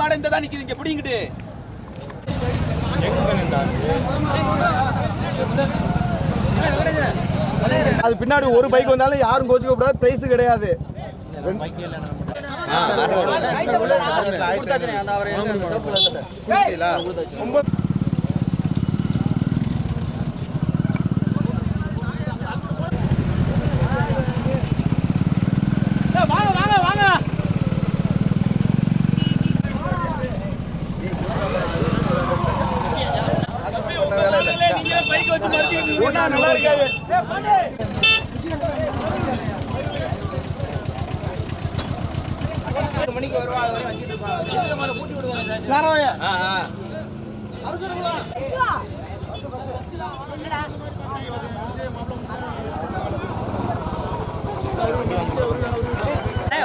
மாடு இந்த தான் நிக்குது இங்க பிடிங்கிட்டு அது பின்னாடி ஒரு பைக் வந்தாலும் யாரும் கோச்சிக்க கூடாது பிரைஸ் கிடையாது அந்த அவர் கொடுத்தாச்சு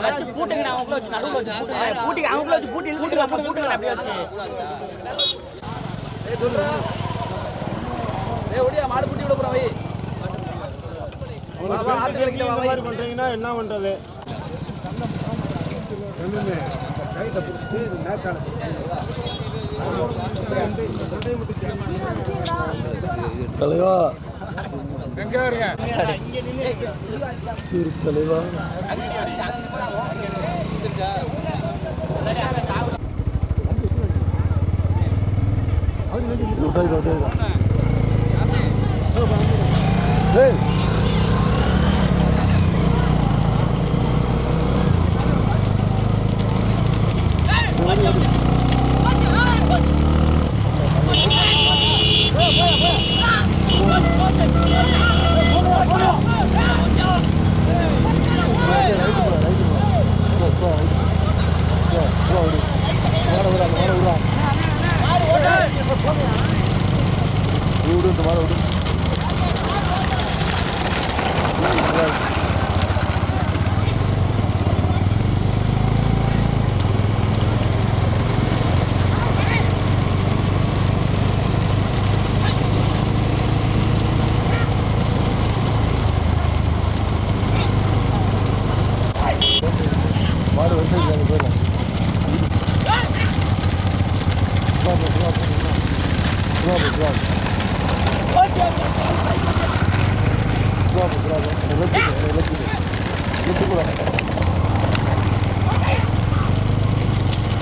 வச்சு பூட்டுங்க அவங்களுக்குள்ள வச்சு நடுவுல வச்சு பூட்டுங்க பூட்டி வச்சு பூட்டி பூட்டுங்க அப்புறம் பூட்டுங்க அப்படியே வச்சு சொல்றா ஒடியா மாடு பூட்டி விட போறோம் வை பண்றீங்கன்னா என்ன பண்றது தலைவா சரி தலைவா Hey! விடு இந்த மாதிரி விடு மாடு வந்து போயிடலாம் Bravo, bravo. Bravo, bravo. Elettrico, elettrico. Elettrico.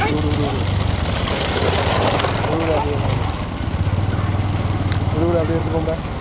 Duro, duro. Duro, duro. Duro,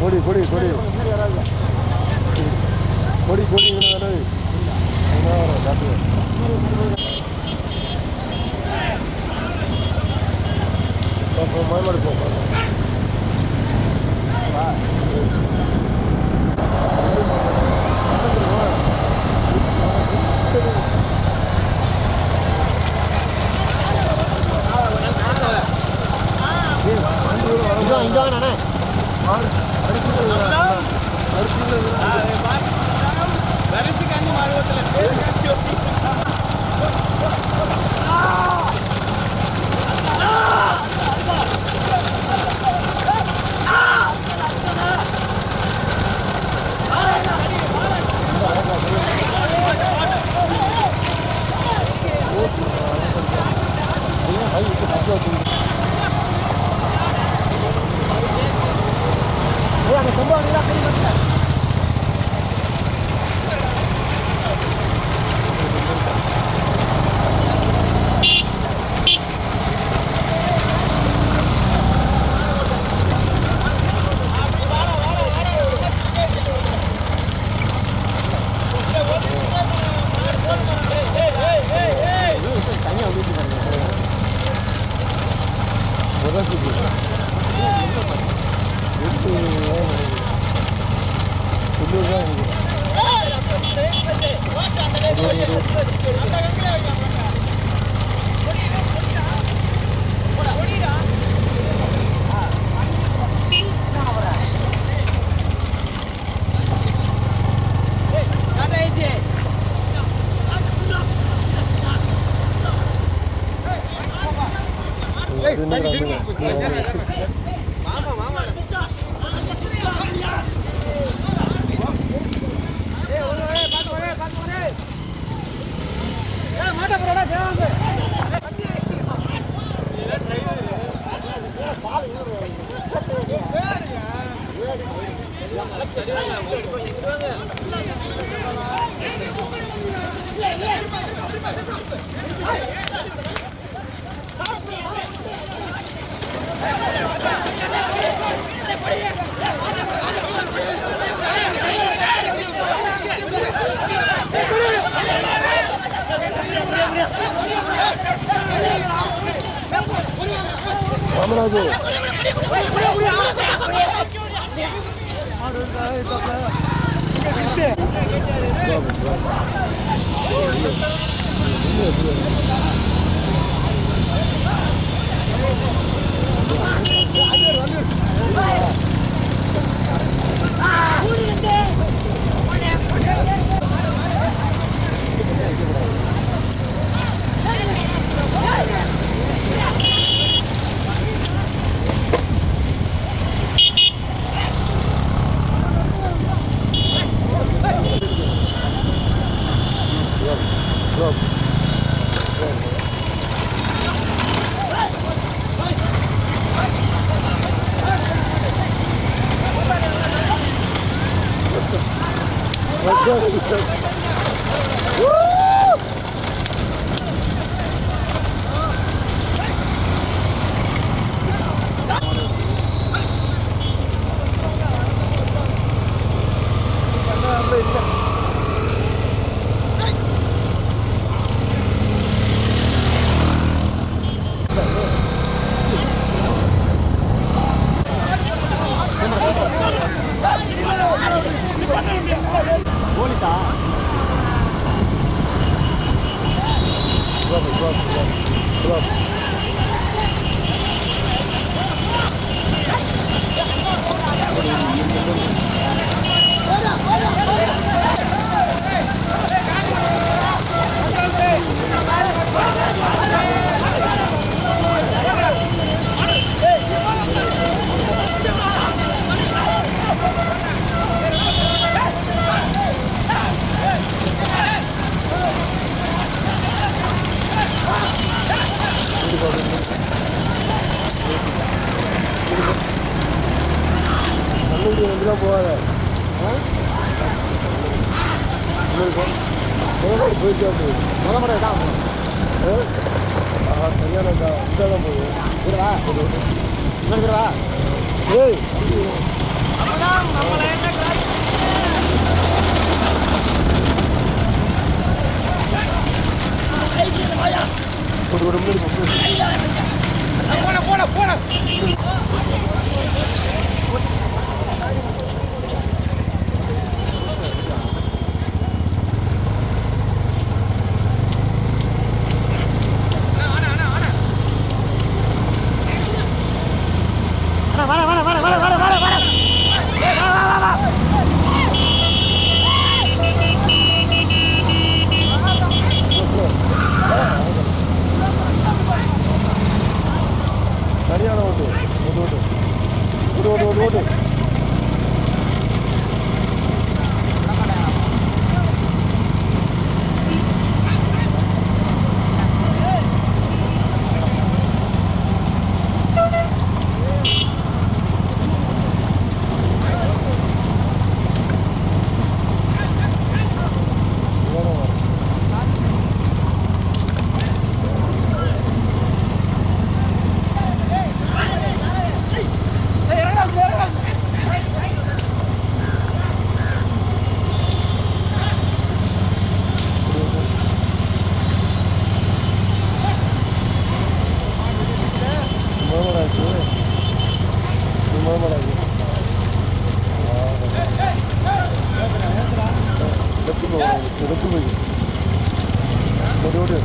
கொடி கொடி கொடி. கொடி கொடி மயமாடு தான் இங்கே தான் வரும் பாத்தியா அப்போ 아, 보이는데. தான் போகுது தான் இன்னொரு இருவா ஏய் ஒரு ஒரு முன்னாடி போன போன どうぞどうぞ。லெஃப்ட் போ லெஃப்ட் போய் ஓட்டு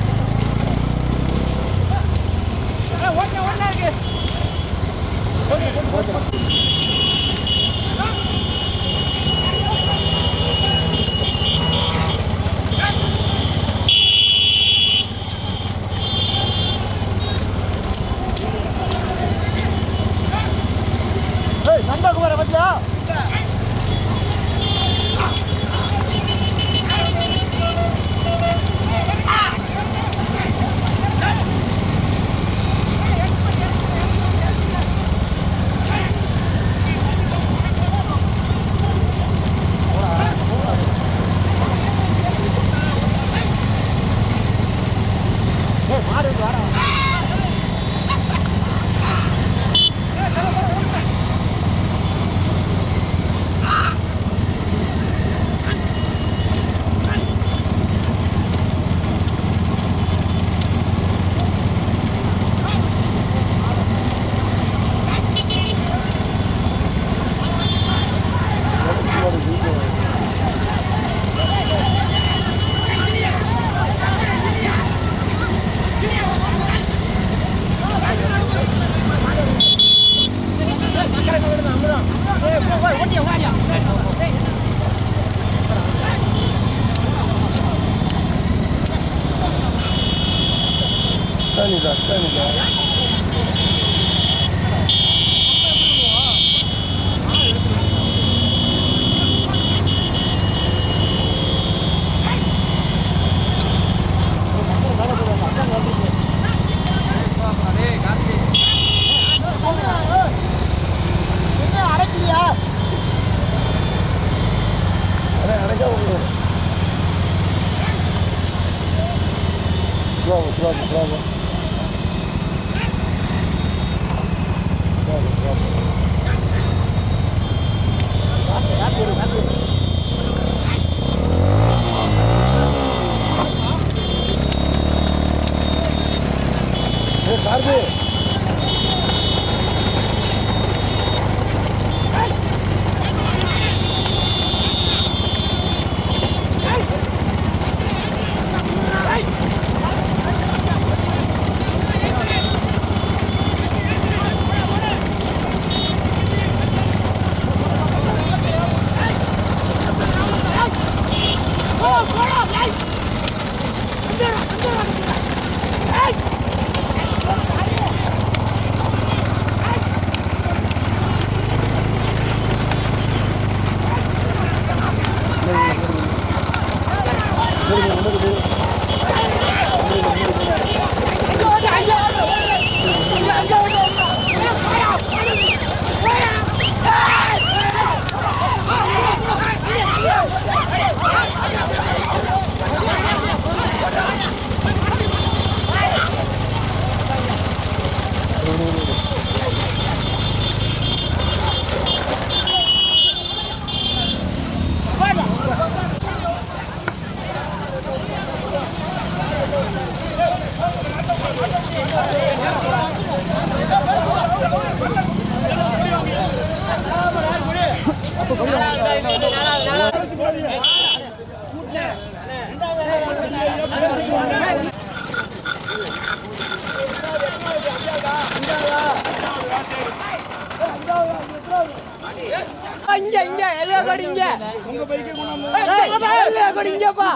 இங்க இங்க எல்லையா கோடி இங்க. உங்க பைக்கு கொண்டாந்து எல்லையா கோடி இங்கப்பா.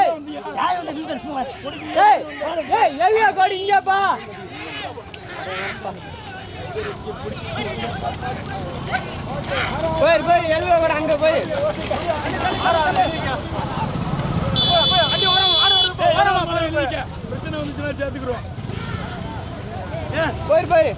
ஏய் ஏய் ஏய் எல்லையா கோடி இங்கப்பா. போய் போய் எல்லையா கோடி அங்க போய் போய் போய்